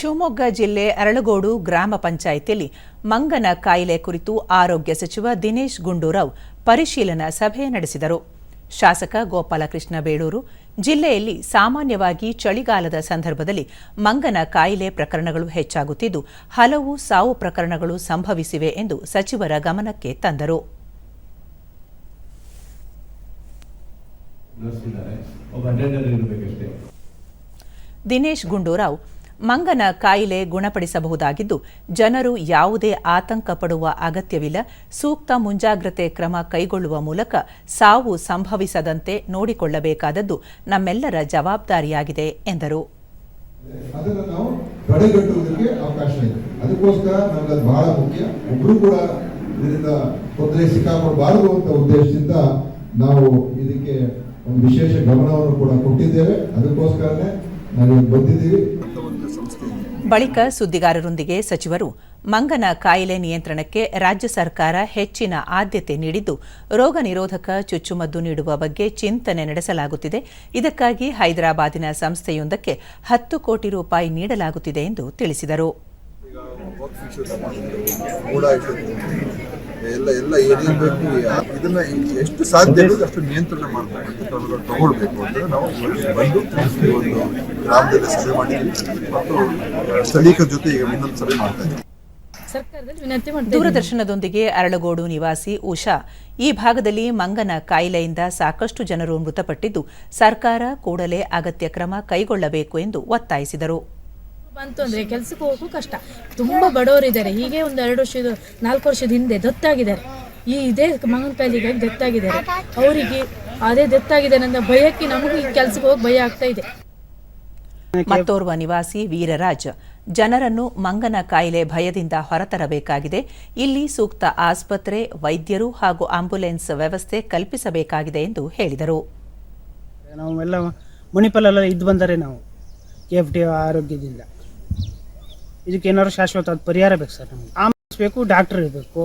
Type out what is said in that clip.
ಶಿವಮೊಗ್ಗ ಜಿಲ್ಲೆ ಅರಳಗೋಡು ಗ್ರಾಮ ಪಂಚಾಯಿತಿಯಲ್ಲಿ ಮಂಗನ ಕಾಯಿಲೆ ಕುರಿತು ಆರೋಗ್ಯ ಸಚಿವ ದಿನೇಶ್ ಗುಂಡೂರಾವ್ ಪರಿಶೀಲನಾ ಸಭೆ ನಡೆಸಿದರು. ಶಾಸಕ ಗೋಪಾಲಕೃಷ್ಣ ಬೇಳೂರು ಜಿಲ್ಲೆಯಲ್ಲಿ ಸಾಮಾನ್ಯವಾಗಿ ಚಳಿಗಾಲದ ಸಂದರ್ಭದಲ್ಲಿ ಮಂಗನ ಕಾಯಿಲೆ ಪ್ರಕರಣಗಳು ಹೆಚ್ಚಾಗುತ್ತಿದ್ದು ಹಲವು ಸಾವು ಪ್ರಕರಣಗಳು ಸಂಭವಿಸಿವೆ ಎಂದು ಸಚಿವರ ಗಮನಕ್ಕೆ ತಂದರು. ದಿನೇಶ್ ಗುಂಡೂರಾವ್ ಮಂಗನ ಕಾಯಿಲೆ ಗುಣಪಡಿಸಬಹುದಾಗಿದ್ದು, ಜನರು ಯಾವುದೇ ಆತಂಕ ಪಡುವ ಅಗತ್ಯವಿಲ್ಲ. ಸೂಕ್ತ ಮುಂಜಾಗ್ರತೆ ಕ್ರಮ ಕೈಗೊಳ್ಳುವ ಮೂಲಕ ಸಾವು ಸಂಭವಿಸದಂತೆ ನೋಡಿಕೊಳ್ಳಬೇಕಾದದ್ದು ನಮ್ಮೆಲ್ಲರ ಜವಾಬ್ದಾರಿಯಾಗಿದೆ, ಎಂದರು. ನಾವು ಅವಕಾಶ ಇದೆ. ಅದಕ್ಕೋಸ್ಕರ ಬಹಳ ಮುಖ್ಯ. ಕೂಡ ಇದರಿಂದ ಅಂತ ಉದ್ದೇಶದಿಂದ ನಾವು ಇದಕ್ಕೆ ಒಂದು ವಿಶೇಷ ಗಮನವನ್ನು ಕೂಡ ಕೊಟ್ಟಿದ್ದೇವೆ. ಅದಕ್ಕೋಸ್ಕರನೇ ನಾವು ಬಂದಿದ್ದೀವಿ. ಬಳಿಕ ಸುದ್ದಿಗಾರರೊಂದಿಗೆ ಸಚಿವರು, ಮಂಗನ ಕಾಯಿಲೆ ನಿಯಂತ್ರಣಕ್ಕೆ ರಾಜ್ಯ ಸರ್ಕಾರ ಹೆಚ್ಚಿನ ಆದ್ಯತೆ ನೀಡಿದ್ದು, ರೋಗ ನಿರೋಧಕ ಚುಚ್ಚುಮದ್ದು ನೀಡುವ ಬಗ್ಗೆ ಚಿಂತನೆ ನಡೆಸಲಾಗುತ್ತಿದೆ. ಇದಕ್ಕಾಗಿ ಹೈದರಾಬಾದಿನ ಸಂಸ್ಥೆಯೊಂದಕ್ಕೆ ಹತ್ತು ಕೋಟಿ ರೂಪಾಯಿ ನೀಡಲಾಗುತ್ತಿದೆ ಎಂದು ತಿಳಿಸಿದರು. ಎಲ್ಲ ಎಲ್ಲ ಏನೇನು ಬೇಕು ಇದನ್ನ ಎಷ್ಟು ಸಾಧ್ಯ ಇದೆ ಅಷ್ಟು ನಿಯಂತ್ರಣ ಮಾಡಬೇಕು ಕ್ರಮಗಳು ತಗೊಳ್ಬೇಕು ಅಂತ ನಾವು ಬಂದು ಈ ಒಂದು ಗ್ರಾಮದಲ್ಲಿ ಸಭೆ ಮಾಡಿದ್ವಿ ಮತ್ತು ಸ್ಥಳೀಯರ ಜೊತೆ ಈಗ ಇನ್ನೊಂದು ಸಭೆ ಮಾಡ್ತಾ ಇದ್ದೀವಿ. ದೂರದರ್ಶನದೊಂದಿಗೆ ಅರಳಗೋಡು ನಿವಾಸಿ ಉಷಾ. ಈ ಭಾಗದಲ್ಲಿ ಮಂಗನ ಕಾಯಿಲೆಯಿಂದ ಸಾಕಷ್ಟು ಜನರು ಮೃತಪಟ್ಟಿದ್ದು ಸರ್ಕಾರ ಕೂಡಲೇ ಅಗತ್ಯ ಕ್ರಮ ಕೈಗೊಳ್ಳಬೇಕು ಎಂದು ಒತ್ತಾಯಿಸಿದರು. ಬಂತು ಅಂದ್ರೆ ಕೆಲ್ಸಕ್ಕೆ ಹೋಗೋಕ್ಕೂ ಕಷ್ಟ. ತುಂಬಾ ಬಡವರಿದ್ದಾರೆ. ಹೀಗೆ ಒಂದು ಎರಡು ವರ್ಷದ ನಾಲ್ಕು ವರ್ಷದ ಹಿಂದೆ ದತ್ತಾಗಿದ್ದಾರೆ. ಈ ಇದೇ ಮಂಗನ ಕಾಯಿಲೆಗಾಗಿ ದತ್ತಾಗಿದ್ದಾರೆ. ಅವರಿಗೆ ಅದೇ ದತ್ತಾಗಿದ್ದಾರೆ ನನ್ನ ಭಯಕ್ಕೆ ನಮಗೂ ಈ ಕೆಲ್ಸಕ್ಕೆ ಹೋಗಿ ಭಯ ಆಗ್ತಾ ಇದೆ. ಮತ್ತೋರ್ವ ನಿವಾಸಿ ವೀರರಾಜ್ ಜನರನ್ನು ಮಂಗನ ಕಾಯಿಲೆ ಭಯದಿಂದ ಹೊರತರಬೇಕಾಗಿದೆ. ಇಲ್ಲಿ ಸೂಕ್ತ ಆಸ್ಪತ್ರೆ ವೈದ್ಯರು ಹಾಗೂ ಆಂಬ್ಯುಲೆನ್ಸ್ ವ್ಯವಸ್ಥೆ ಕಲ್ಪಿಸಬೇಕಾಗಿದೆ ಎಂದು ಹೇಳಿದರು. ನಾವು ಎಲ್ಲ ಮಣಿಪಾಲೆಲ್ಲ ಇದ್ದು ಬಂದರೆ ನಾವು ಕೆ ಎಫ್ ಡಿ ಆರೋಗ್ಯದಿಂದ. ಇದಕ್ಕೆ ಏನಾದ್ರು ಶಾಶ್ವತ ಪರಿಹಾರ ಬೇಕು ಸರ್ ನಮ್ಗೆ. ಆಂಬುಲೆನ್ಸ್ ಬೇಕು ಡಾಕ್ಟರ್ ಇರಬೇಕು.